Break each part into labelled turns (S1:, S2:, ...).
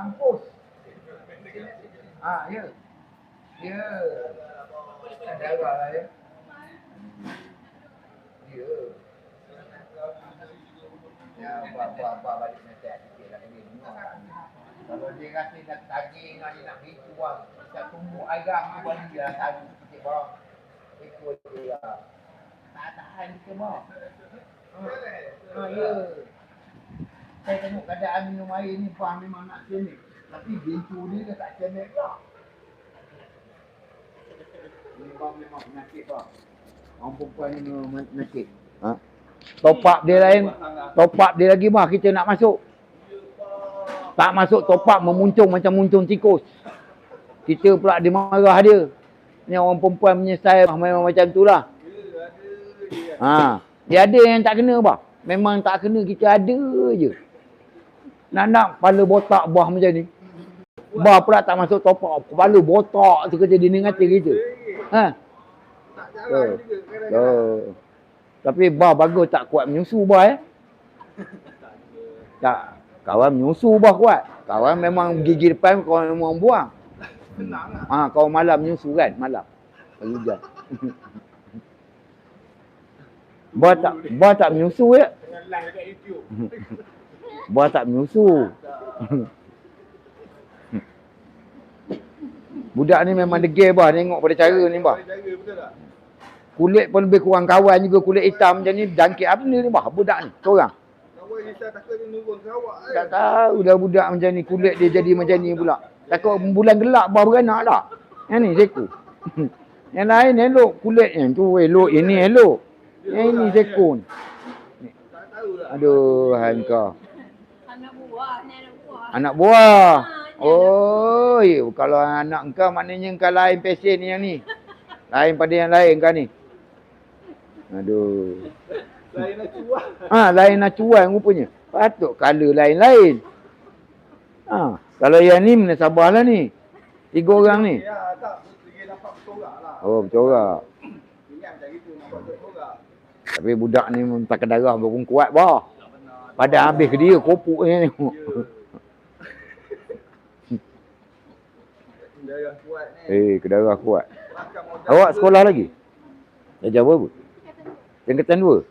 S1: Mampus. Ah, ya. Ya. Ada apa lah ya? Ya. Ya, buat-buat balik nasihat sikit lah dia ni. Kalau dia rasa nak tagih dengan dia nak ritu lah. Tak tunggu agak tu balik dia tagih sikit bawah. Ikut dia lah. Tak tahan kita bawah. Ha, ya. Saya tengok keadaan minum air ni Fah memang nak cemek. Tapi bintu dia dia tak cemek pula. Ni Fah memang penyakit Fah. Orang perempuan ni memang penyakit. Ha? Top up dia lain. Top up dia lagi bah kita nak masuk. Tak masuk top up memuncung macam muncung tikus. Kita pula dia marah dia. Ni orang perempuan menyesal bah memang macam tu lah. Ha. Dia ada yang tak kena bah. Memang tak kena kita ada je. Nak nak kepala botak bah macam ni. Bah pula tak masuk top up. Kepala botak tu kerja dia dengan kita. Ha. Oh. Oh. Tapi bah bagus tak kuat menyusu bah eh. Tak. Kawan menyusu bah kuat. Kawan memang gigi depan kawan memang buang.
S2: Lah.
S1: Ha, kau malam menyusu kan? Malam. Pagi hujan. bah tak bah tak menyusu ya.
S2: Dengan live dekat YouTube.
S1: Bah tak menyusu. Budak ni memang degil bah tengok pada cara ni bah. Kulit pun lebih kurang kawan juga kulit hitam macam ni jangkit apa ni bah budak ni seorang. Tak tahu dah budak macam ni kulit dia jadi macam ni pula. Takut bulan gelap bah beranak tak. Yang ni seko. Yang lain elok kulit yang tu elok yang ni elok. Yang ini seko ni. Aduh hai kau.
S3: Anak buah, ni anak buah.
S1: Anak buah. Oh, kalau anak kau maknanya kau lain pesen yang ni. Lain pada yang lain kau ni. Aduh.
S2: Lain nak cuak.
S1: Ha, lain acuan rupanya. Patut color lain-lain. Ha, kalau yang ni mana sabarlah ni. Tiga orang ni.
S2: Ya, tak. Dia lah.
S1: Oh, bercorak. Tapi budak ni tak darah pun kuat bah. Pada habis ke dia kopuk ni. Eh, kedarah kuat. Awak sekolah lagi? Darjah berapa? Tingkatan dua?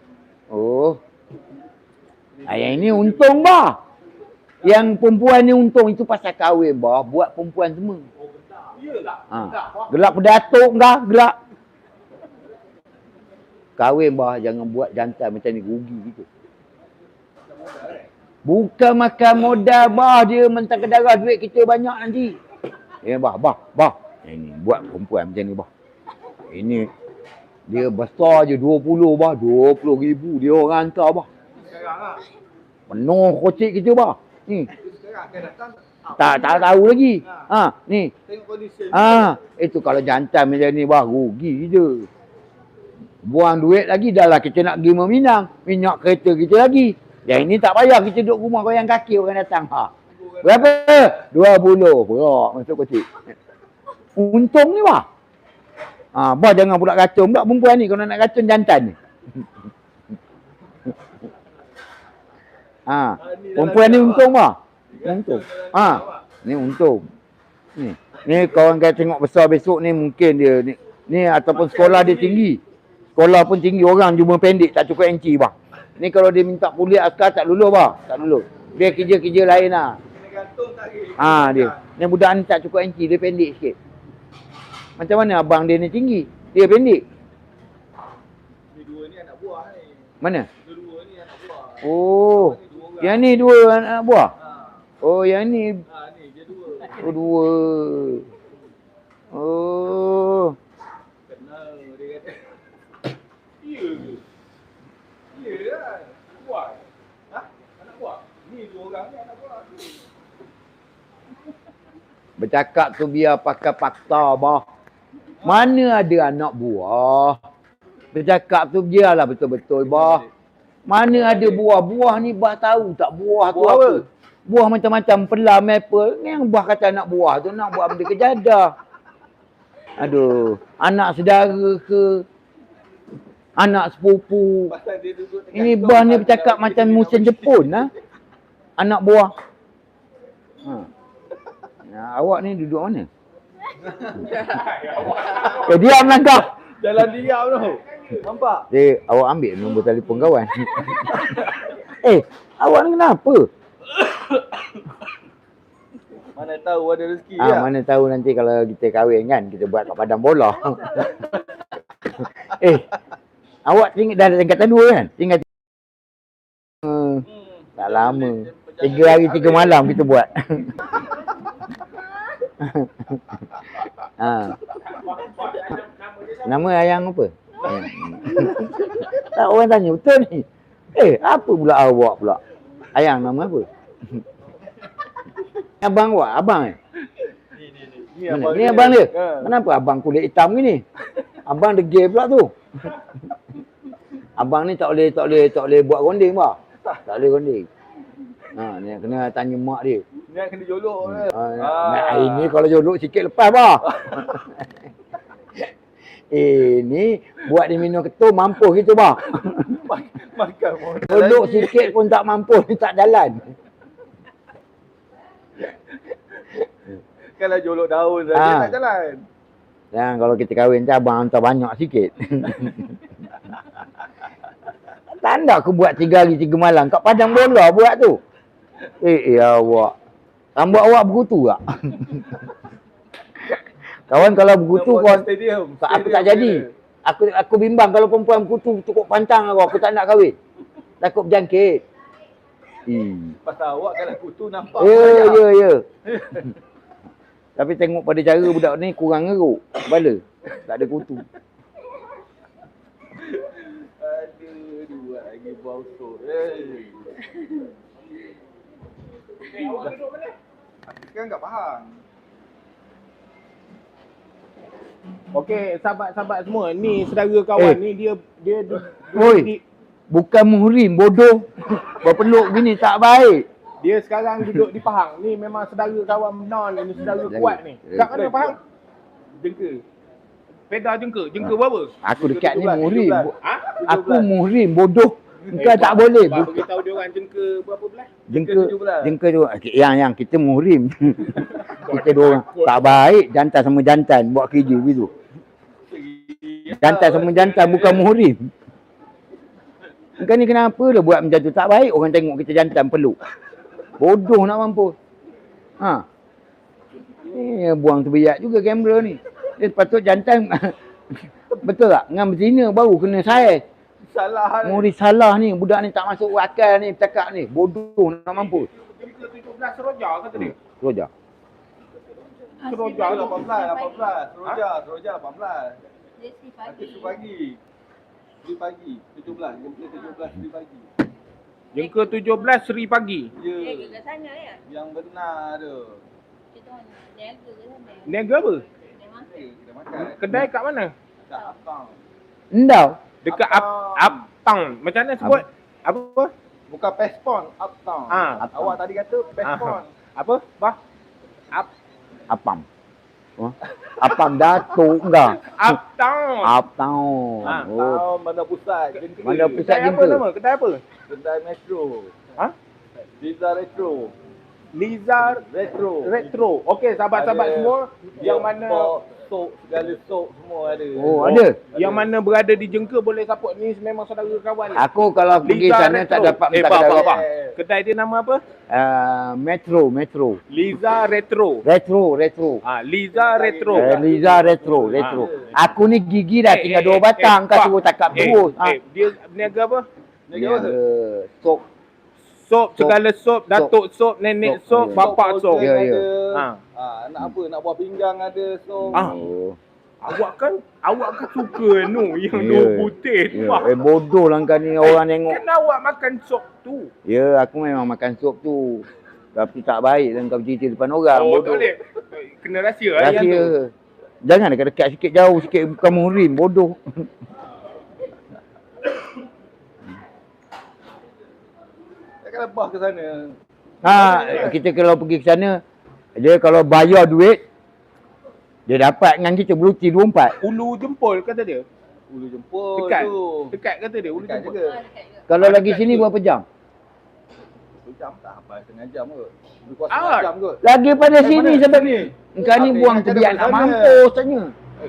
S1: Oh. Ah, yang ini untung bah. Yang perempuan ni untung itu pasal kahwin bah. Buat perempuan semua.
S2: Iyalah.
S1: Ha. Gelap pedatuk kah? Gelap. Kahwin bah. Jangan buat jantan macam ni. Rugi gitu.
S2: Eh.
S1: Bukan makan modal bah. Dia mentang darah duit kita banyak nanti. Eh bah, bah, bah. Ini buat perempuan macam ni bah. Ini dia besar je 20 bah. 20 ribu dia orang hantar bah. Penuh kocik kita bah. Ni. Tak tak tahu lagi. Ha, ni. Ha, itu kalau jantan macam ni bah rugi je. Buang duit lagi dah lah kita nak pergi meminang. Minyak kereta kita lagi. Yang ini tak payah kita duduk rumah goyang kaki orang datang. Ha. Berapa? Dua puluh. Berak masuk kocik. Untung ni bah. Ha, bah jangan pula racun pula perempuan ni kalau nak racun jantan ni. ha, perempuan ni untung bah. Untung. Ha, ni untung. Ni. Ni kawan kau tengok besar besok ni mungkin dia ni, ni ataupun sekolah dia tinggi. Sekolah pun tinggi orang cuma pendek tak cukup NC bah. Ni kalau dia minta kuliah askar tak lulus bah. Tak lulus. Dia kerja-kerja lain lah. Ha dia. Ni budak ni tak cukup NC dia pendek sikit. Macam mana abang dia ni tinggi? Dia pendek.
S2: Ni dua ni anak buah ni.
S1: Mana?
S2: Dua-dua ni anak buah.
S1: Oh.
S2: Ni dua.
S1: Yang ni dua anak buah.
S2: Ha.
S1: Oh yang ni
S2: Ha ni dia dua.
S1: oh, dua. Oh.
S2: Kenal dia kata. Ya ke? Ya kan? Buah. Ha? Anak buah. Ni dua orang ni anak buah.
S1: Bercakap tu biar pakai fakta bah. Mana ada anak buah? Bercakap tu biarlah betul-betul bah. Mana ada buah? Buah ni bah tahu tak buah tu
S2: Buah
S1: apa?
S2: apa?
S1: Buah macam-macam pelam apple. Yang buah kata anak buah tu nak buat benda kejadah. Aduh, anak saudara ke? Anak sepupu. Ini bah ni bercakap macam musim Jepun ha? Anak buah. Ha. Ah, awak ni duduk mana? Eh, diamlah kau.
S2: Jalan diam tu. Nampak?
S1: Eh, awak ambil nombor telefon kawan. eh, awak ni kenapa?
S2: Mana tahu ada rezeki
S1: Ah,
S2: ya.
S1: mana tahu nanti kalau kita kahwin kan, kita buat kat padang bola. eh, awak tinggal dah ada tingkatan dua kan? Tinggal uh, tak lama. Tiga hari tiga malam kita buat. ha. Nama ayang apa? Tak orang tanya betul ni. Eh, apa pula awak pula? Ayang nama apa? abang awak, abang eh?
S2: Ni
S1: Mana? Ni abang dia.
S2: Ha.
S1: Kenapa abang kulit hitam ni? Abang degil pula tu. abang ni tak boleh tak boleh tak boleh buat ronding bah. Tak boleh ronding. Ha, ni kena tanya mak dia.
S2: Ni kena jolok
S1: Ha,
S2: kan.
S1: nah, hari ni kalau jolok sikit lepas bah. eh ni buat dia minum ketum mampus gitu bah.
S2: Makan pun.
S1: Jolok sikit pun tak mampus ni tak jalan.
S2: Kalau jolok daun saja
S1: Ha.
S2: tak jalan.
S1: Dan kalau kita kahwin tu abang hantar banyak sikit. tak nak aku buat tiga hari tiga malam kat padang bola buat tu. Eh, ya awak. Rambut awak berkutu tak? Kawan kalau berkutu kau
S2: stadium.
S1: tak, aku
S2: Stadium
S1: tak jadi.
S2: dia.
S1: Aku aku bimbang kalau perempuan berkutu cukup pantang aku, aku tak nak kahwin. Takut berjangkit. Hmm.
S2: Pasal awak kalau kutu nampak.
S1: Ya, ya, ya. Tapi tengok pada cara budak ni kurang ngeruk. Kepala. Tak ada kutu.
S2: Aduh, dia buat lagi bau kan tak faham.
S4: Okey, sahabat-sahabat semua, ni saudara kawan
S1: Eh.
S4: ni dia dia dia,
S1: Oi.
S4: dia,
S1: Bukan muhrim, bodoh. Berpeluk gini tak baik.
S4: dia sekarang duduk di Pahang. Ni memang saudara kawan benar ni, saudara kuat ni. Kat mana Pahang?
S2: Jengka.
S4: Peda jengka. Jengka berapa?
S1: Aku dekat ni
S2: 17,
S1: muhrim.
S2: 17.
S4: Ha?
S1: Aku muhrim, bodoh. Engkau tak boleh. Bu-
S4: beritahu dia orang jengka berapa belas?
S1: Jengka,
S2: 17.
S1: jengka tu. Yang, yang kita muhrim. kita dua orang. Tak baik jantan sama jantan buat kerja begitu. Jantan sama jantan bukan muhrim. Engkau ni kenapa dah buat macam tu? Tak baik orang tengok kita jantan peluk. Bodoh nak mampus. Ha. Eh, buang terbiak juga kamera ni. Dia patut jantan Betul tak? Dengan berzina baru kena saiz.
S2: Salah.
S1: Murid salah ni. Budak ni tak masuk akal ni. Bercakap ni. Bodoh nak mampus.
S4: Jengka 17 seroja kata dia.
S1: Je.
S4: Seroja tu.
S2: 18, 18. Teroja, teroja 18.
S3: Dia si
S2: Nanti
S3: pagi.
S2: tu pagi. Di pagi. 17. Jemput 17 di pagi.
S4: Jengka 17 Seri pagi.
S2: Ya.
S3: Ke kat sana ya?
S2: Yang benar tu.
S3: Kita? Dia ke ke sana?
S4: Niaga apa?
S3: Makan.
S2: Eh.
S4: Kedai kat mana?
S2: Tak apa.
S1: Endau.
S4: Dekat up, Uptown. Macam mana sebut? Apa?
S2: Bukan Pespon, Uptown.
S4: Ah,
S2: Awak tadi kata Pespon.
S4: Apa? Bah? Up,
S1: Apam. Oh. Apam Datuk enggak?
S4: Uptown.
S1: Uptown.
S4: Ah,
S1: Oh.
S2: Tahu mana pusat. Jengka.
S1: Mana pusat
S4: Kedai apa nama? Kedai apa?
S2: Kedai Metro.
S4: Ha?
S2: Liza Retro.
S4: Liza
S2: Retro.
S4: Retro. Okey, sahabat-sahabat semua yang mana
S2: Pop, Sok, segala sok semua ada.
S1: Oh, ada.
S4: yang mana berada di Jengka boleh support ni memang saudara kawan.
S1: Aku kalau pergi
S4: Liza
S1: sana tak
S4: Retro.
S1: dapat
S4: Eh,
S1: minta
S4: bah,
S1: kedai.
S4: bah. Kedai dia nama apa?
S1: Uh, Metro, Metro.
S4: Liza Retro.
S1: Retro, Retro.
S4: Ah, Liza Retro.
S1: Eh, Liza Retro, Retro. Aku ni gigi dah
S4: Eh,
S1: tinggal
S4: eh,
S1: dua
S4: eh,
S1: batang.
S4: eh,
S1: Kau
S4: Pak.
S1: suruh takap
S4: Eh,
S1: terus. Ha.
S4: eh, dia niaga apa?
S2: Ni apa tu?
S1: Sop.
S4: Sop,
S1: Sop.
S4: segala sop, datuk sop, nenek
S1: Sop,
S4: sop, bapak sop.
S1: Ya, ya.
S2: Ada.
S4: Ha.
S2: Ah, nak apa? Nak buah pinggang ada sok.
S4: Ah.
S1: Oh.
S4: Awak kan, awak kan suka nu yang
S1: Ya.
S4: dua putih tu.
S1: Ya.
S4: Wah.
S1: Eh bodoh lah kau ni orang tengok.
S4: Kan awak makan sop tu.
S1: Ya, aku memang makan sop tu. Tapi tak baik dan kau cerita depan orang.
S4: Oh, tak
S1: bodoh.
S4: boleh. Kena rahsia lah yang tu.
S1: Rahsia. Jangan dekat-dekat sikit jauh sikit bukan muhrim bodoh.
S2: Lepas ke sana.
S1: Ha, kita kalau pergi ke sana dia kalau bayar duit dia dapat dengan kita beruti 24.
S4: Ulu jempol kata dia.
S2: Ulu jempol
S4: Dekat.
S2: tu.
S4: Dekat kata dia, ulu
S2: Dekat
S4: jempol.
S2: juga.
S3: Ah.
S1: Kalau
S4: Ah,
S1: lagi
S4: dekat
S1: sini
S4: tu.
S1: berapa jam?
S2: jam tak apa setengah jam kot. Lebih kurang
S4: Ah.
S2: jam kot.
S1: Lagi pada
S2: Dari
S1: sini
S2: mana?
S1: sampai
S2: Sini.
S1: Engkau ni buang
S2: mana
S1: nak mampus tanya.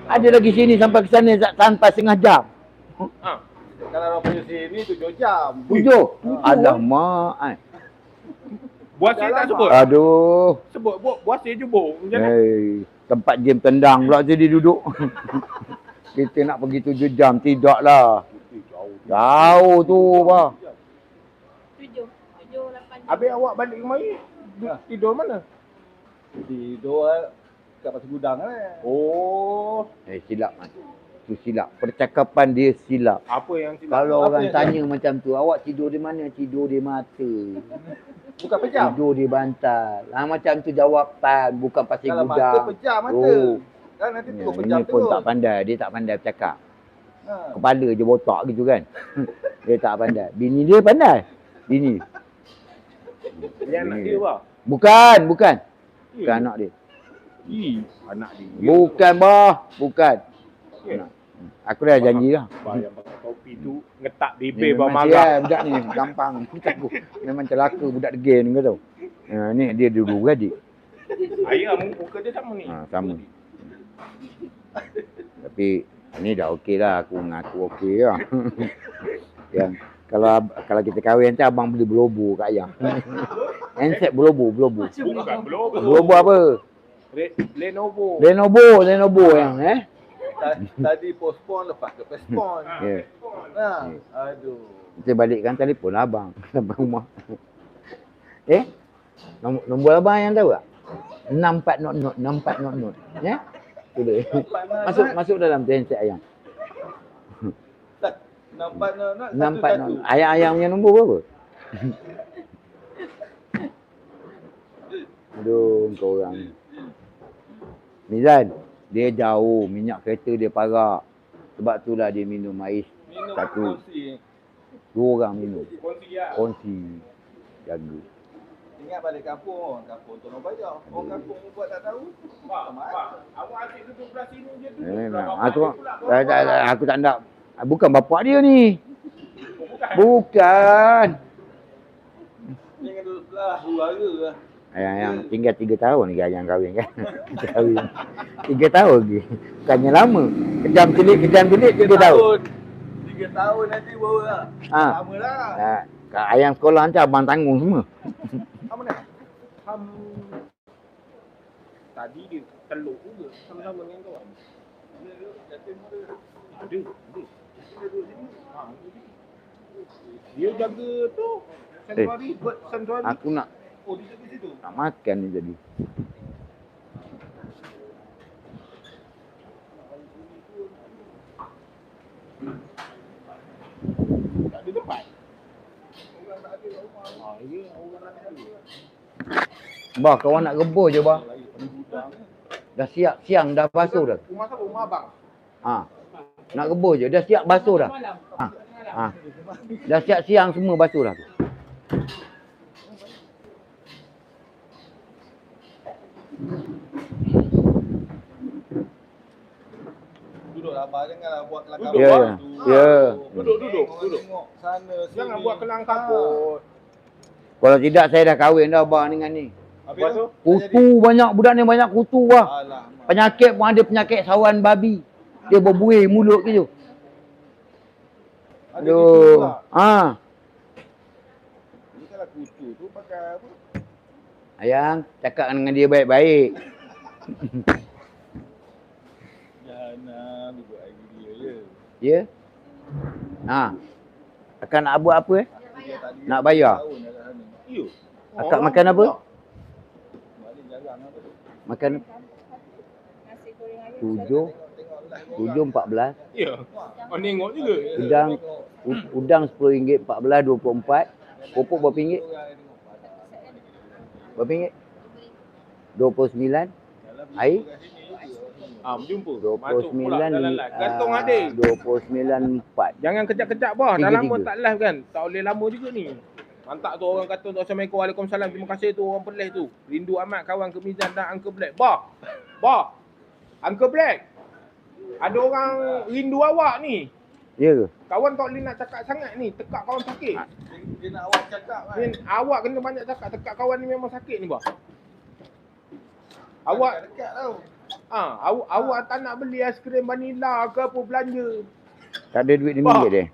S1: Ada lagi sini sampai ke sana tak- tanpa setengah jam.
S4: Ha.
S2: Kalau orang punya sini tujuh jam.
S1: Tujuh. Alamak. ai.
S4: Buat saya tak sebut.
S1: Aduh.
S4: Sebut buat buat saya jebuk. Macam mana?
S1: Hey, tempat gym tendang pula jadi duduk. Kita nak pergi tujuh jam. Tidak lah.
S2: Eh, Jauh.
S1: Jauh tu bah.
S3: Tujuh. Tujuh, lapan.
S4: Habis awak balik kemari.
S2: Ya.
S4: Tidur mana?
S2: Tidur eh, kat pasar gudang eh.
S4: Oh,
S1: Eh silap man. Tu silap. Percakapan dia silap.
S4: apa yang silap?
S1: Kalau
S2: Apa
S1: orang tanya macam tu, awak tidur di mana? Tidur di mata.
S2: Bukan pejam.
S1: Tidur di bantal. Ha, macam tu jawapan. Bukan pasal
S2: Kalau mata
S1: gudang.
S2: pejam mata.
S1: Oh.
S2: Kan nanti
S1: Ya,
S2: tu pejam
S1: ini pun tak pandai. Dia tak pandai bercakap.
S2: Ha.
S1: Kepala je botak gitu kan. dia tak pandai. Bini dia pandai. Bini.
S4: Dia anak dia bah.
S1: Bukan, bukan. Bukan anak dia.
S4: Ih, anak dia.
S1: Bukan bah. Bukan.
S4: Ya.
S1: Anak. Aku dah janji lah.
S4: Bah yang pakai topi tu ngetak bibir
S1: memang
S4: marah.
S1: sial budak ni. Gampang. Pucat aku. Memang celaka budak degil ni kau tahu. Ha, ni dia dulu beradik.
S4: Ayah muka dia sama ni.
S1: Ha, sama. Tapi ni dah okey lah. Aku mengaku okey lah. Yang kalau kalau kita kahwin nanti abang beli belobo kat ayah. Handset belobo, belobo.
S4: Bukan belum.
S1: Belobo apa?
S4: Re- Lenovo.
S1: Lenovo, Lenovo yang eh.
S2: Ta- Tadi postpone lepas ke postpone.
S1: Ya.
S2: Ha. Aduh.
S1: Kita balikkan telefon lah abang sampai rumah. Eh? Nombor, nombor abang yang tahu tak? 64 not not, 64 not not. Ya? Tu dia. Masuk masuk dalam handset ayang.
S2: Nampak
S1: Nampak
S2: satu-satu.
S1: not. Ayang-ayang punya nombor berapa? Aduh, kau orang. Mizan, dia jauh. Minyak kereta dia parak. Sebab itulah dia minum ais.
S2: Minum
S1: Satu.
S2: kongsi.
S1: Dua orang minum.
S4: Kongsi.
S1: Kongsi. Jaga.
S2: Ingat balik kampung, kampung tolong bayar. Orang kampung buat tak tahu.
S4: Pak, pak. Awak asyik duduk belah sini je duduk.
S1: Eh, memang.
S4: bapak
S1: Aku,
S4: pula.
S1: tak, tak, tak, aku tak nak. Bukan bapak dia ni.
S4: Oh, Bukan.
S1: Bukan.
S2: Ni dengan duduk sebelah suara lah.
S1: Ayang, ayang tinggal tiga tahun lagi ayang kahwin kan. kahwin. Tiga tahun lagi. Bukannya lama. Kejam celik, kejam celik tiga tahun.
S2: Tiga tahun nanti baru lah.
S1: Ha.
S2: Lama lah.
S1: Ha, kat ayang sekolah nanti abang tanggung semua.
S2: Ha mana?
S4: Ham. Tadi dia teluk juga sama-sama dengan kau. Ada, ada. Dia jaga tu. Santuari, bird santuari.
S1: Aku nak
S2: Oh,
S1: nak makan ni jadi.
S4: Tak ada tempat. Orang tak ada.
S1: Bah, kawan nak rebus je bah. Dah siap siang dah basuh dah.
S4: Rumah siapa? Rumah abang.
S1: Ha. Nak rebus je. Dah siap basuh dah. Ha. Ha. Dah siap siang semua basuh dah tu.
S2: Duduk lah, abang. Janganlah buat kelakar.
S1: Ya, ya. Ya.
S4: Duduk, duduk, duduk.
S2: Tengok sana, sini.
S4: Jangan buat kelang kabut.
S1: Kalau tidak saya dah kahwin dah abang dengan ni.
S2: Habis
S4: Lepas
S2: tu?
S4: tu?
S1: Kutu banyak budak ni banyak kutu bah.
S2: Alamak.
S1: Penyakit pun ada penyakit sawan babi. Dia berbuih mulut gitu.
S2: Ada kutu
S1: Aduh. Ha.
S2: Ni kalau kutu tu pakai apa?
S1: Ayang, cakap dengan dia baik-baik.
S2: Jangan duduk lagi dia je.
S1: Ya? Ha. Akan nak buat apa eh? Nak bayar?
S4: Ya.
S1: Akak makan apa? Makan tujuh, tujuh empat belas.
S4: Ya. Tengok juga.
S1: Udang, udang sepuluh ringgit, empat belas, dua puluh empat. Popok berapa ringgit? Berapa ringgit? Dua puluh sembilan. Air?
S4: Ah, berjumpa.
S1: Dua puluh
S4: Masuk pula dalam live. Gantung adik.
S1: Dua puluh sembilan empat.
S4: Jangan kejap-kejap bah. Dah lama tak live kan. Tak boleh lama juga ni. Mantap tu orang kata tu Assalamualaikum Waalaikumsalam. Terima kasih tu orang pelih tu. Rindu amat kawan Kemizan dan Uncle Black. Bah. Bah. Uncle Black. Ada orang rindu awak ni.
S1: Ya ke?
S4: Kawan tak boleh nak cakap sangat ni. Tekak kawan sakit.
S1: Ah.
S2: Dia, dia nak awak cakap kan.
S4: Ni, awak kena banyak cakap. Tekak kawan ni memang sakit ni, bah. Awak
S2: dekat tau.
S4: Ah, awak awak tak nak beli aiskrim vanila ke apa belanja.
S1: Tak ada duit
S4: Bah.
S1: RM5 dia.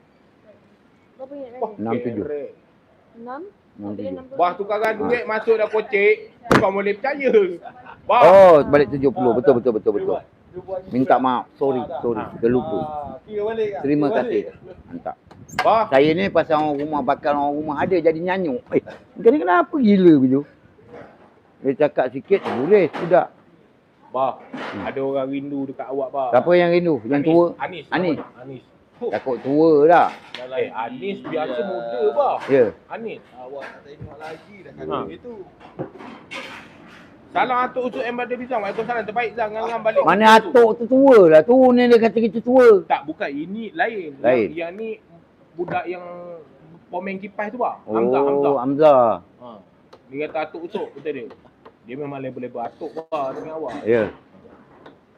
S3: Berapa ingat
S1: tujuh.
S3: enam puluh.
S4: Bah tukaran duit masuk dah kocek. Kau boleh percaya. Bah.
S1: Oh, balik 70. Betul, betul, betul, betul.
S2: Dia buat
S1: Minta maaf. Sorry, sorry.
S4: Ah.
S1: Terlupa.
S2: Ah, kan?
S1: Terima kasih. Mantap.
S4: Bah.
S1: Saya ni pasal orang rumah, bakal orang rumah ada jadi nyanyuk. Eh, kena kenapa gila begitu? Dia cakap sikit, boleh, tidak.
S4: Bah. Ada orang rindu dekat awak, bah.
S1: Siapa yang rindu? Yang
S4: Anis.
S1: tua?
S4: Anis.
S1: Anis.
S4: Anis.
S1: Takut tua dah.
S4: Eh, Anis biasa
S2: Ya.
S4: muda, bah.
S1: Ya.
S4: Anis.
S2: Awak tak tengok lagi dah kata
S4: Ha.
S2: gitu.
S4: Salam atuk usuk M. Badar Bizang. Waalaikumsalam. Terbaik Zang. Ngam-ngam balik.
S1: Mana atuk tu tua lah. Tu ni dia kata kita tua.
S4: Tak, bukan. Ini lain.
S1: Lain.
S4: Yang, yang ni budak yang pomen kipas tu. Hamzah,
S1: Oh,
S4: Hamzah.
S1: Hamzah.
S4: Ha. Dia kata atuk usuk. Betul dia. Dia memang level-level atuk, bah. Dengan awak.
S1: Ya.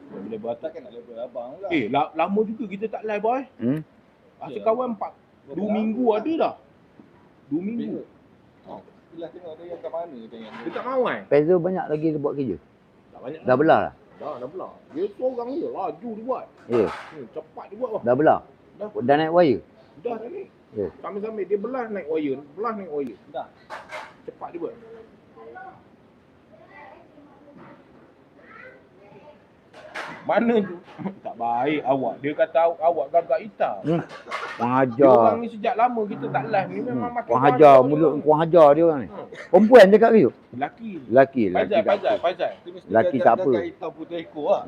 S4: Level-level atuk.
S2: Takkan nak level abang pula.
S4: Eh, la- lama juga kita tak live, boy.
S1: Hmm?
S4: Rasa
S2: Ya.
S4: kawan empat. Dua minggu ada dah. Dua minggu.
S2: Oh, Bila tengok dia yang kat mana tengok
S4: Dia tak mahu kan?
S1: Peza banyak lagi dia buat kerja.
S4: Tak banyak.
S1: Dah belah lah.
S4: Dah, dah belah. Dia seorang je. Laju dia buat.
S1: Ya.
S4: Hmm, cepat dia buat. Bah.
S1: Dah belah.
S4: Dah.
S1: Dah naik wire.
S4: Dah dah ni.
S1: Ya.
S4: Sambil-sambil dia belah naik wire. Belah naik wire.
S2: Dah.
S4: Cepat dia buat. Mana tu? tak baik awak. Dia kata aw- awak gagak hitam.
S1: Hmm. Kurang
S4: Dia orang ni sejak lama kita tak live ni memang makin
S1: Kurang hajar.
S4: banyak
S1: Mulut kurang hajar dia orang ni.
S4: Hmm.
S1: Perempuan cakap gitu.
S4: Lelaki.
S1: Lelaki. Lelaki
S4: Faizal,
S1: tak
S4: Faizal,
S1: apa.
S4: Faizal.
S2: Dia mesti
S1: Laki
S2: gagak-
S1: tak apa.
S2: gagak hitam putih ekor lah.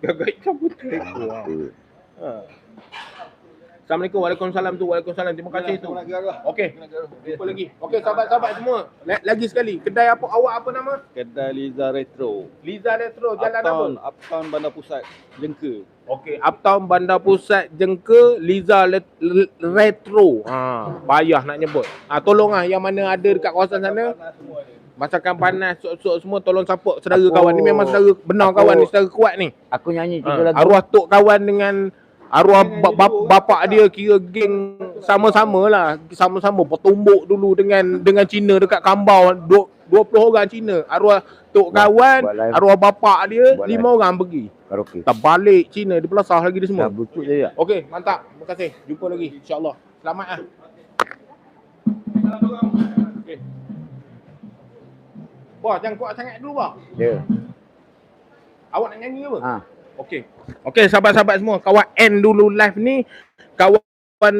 S4: Gagak hitam putih. Wah.
S1: Ya.
S4: Ha. Assalamualaikum. Waalaikumsalam tu. Waalaikumsalam. Terima kasih tu. Okey. Jumpa lagi. Okey, sahabat-sahabat semua. La- Lagi sekali. Kedai apa awak apa nama?
S2: Kedai Liza Retro.
S4: Liza Retro. Jalan apa?
S2: Uptown, Uptown Bandar Pusat. Jengka.
S4: Okey, Uptown Bandar Pusat Jengke Liza Retro. Ha, payah nak nyebut. Ah tolong ah yang mana ada dekat kawasan sana masakan panas sok-sok semua tolong support saudara
S1: Aku-
S4: kawan ni memang saudara benar
S1: aku-
S4: kawan ni saudara kuat ni.
S1: Aku nyanyi tiga
S4: Ha,
S1: lagu.
S4: arwah tok kawan dengan arwah ba- ba- bapak dia kira geng sama-sama lah sama-sama bertumbuk dulu dengan dengan Cina dekat Kambau dua- 20 orang Cina arwah tok kawan arwah bapak dia
S1: Buat
S4: lima orang pergi
S1: Karaoke.
S4: tak balik Cina dia belasah lagi dia semua
S1: je tak?
S4: Okey, mantap. Terima kasih. Jumpa lagi insya-Allah. Selamat ah. Okey. Wah, jangan kuat sangat dulu, bah.
S1: Ya.
S4: Awak nak nyanyi apa?
S1: Ha.
S4: Okey. Okey, sahabat-sahabat semua, kawan end dulu live ni. Kawan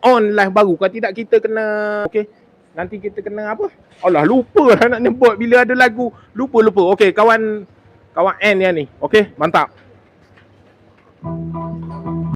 S4: on live baru. Kalau tidak kita kena okey. Nanti kita kena apa? Alah, lupa lah nak nyebut bila ada lagu. Lupa-lupa. Okey, kawan kawan end yang ni. Okey, mantap.